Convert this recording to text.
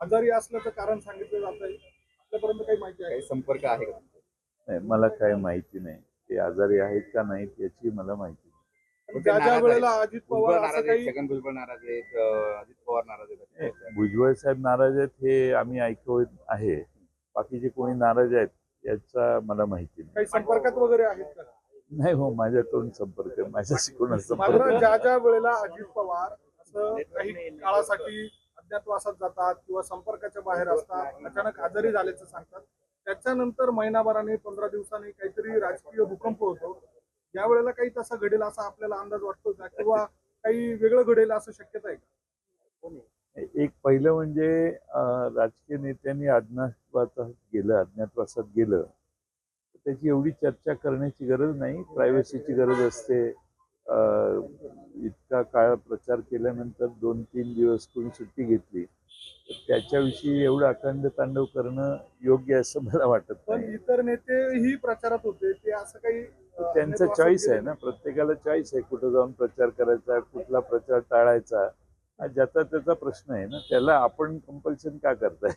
आजारी असल्याचं कारण सांगितलं जात आहे आपल्यापर्यंत काही माहिती आहे काही संपर्क आहे का? नाही मला काय माहिती नाही. ते आजारी आहेत का नाहीत याची मला माहिती नाही. आणि ज्या ज्या वेळेला अजित भुजबळ पवार असं नाराज आहेत काही छगन भुजबळ नाराज आहेत अं, अजित पवार नाराज आहेत भुजबळ साहेब नाराज आहेत हे आम्ही ऐकवत आहे. बाकीचे कोणी नाराज आहेत याचा मला माहिती नाही. काही संपर्कात वगैरे आहेत का? नाही हो माझ्याकडून संपर्क आहे. माझ्याशी कोणाचा मात्र. ज्या ज्या वेळेला अजित पवार असं काही काळासाठी अज्ञातवासात जातात किंवा संपर्काच्या बाहेर असतात अचानक आजारी झाल्याचं सांगतात. त्याच्यानंतर महिनाभराने पंधरा दिवसांनी काहीतरी राजकीय भूकंप होतो. या वेळेला काही तसा घडेल असा आपल्याला अंदाज वाटतो का? किंवा काही वेगळं घडेल असं शक्यता आहे का? एक पहिलं म्हणजे राजकीय नेत्यांनी अज्ञातवासात गेलं अज्ञातवासात गेलं. त्याची एवढी चर्चा करण्याची गरज नाही. प्रायव्हसीची गरज असते. इतका काळ प्रचार केल्यानंतर दोन तीन दिवस कोणी सुट्टी घेतली तर त्याच्याविषयी एवढं अखंड तांडव करणं योग्य असं मला वाटत पण नाही. इतर नेतेही प्रचारात होते ते असं काही त्यांचं चॉईस आहे ना प्रत्येकाला चॉईस आहे कुठं जाऊन प्रचार करायचा कुठला प्रचार टाळायचा. हा ज्याचा त्याचा प्रश्न आहे ना त्याला आपण कंपल्शन का करताय?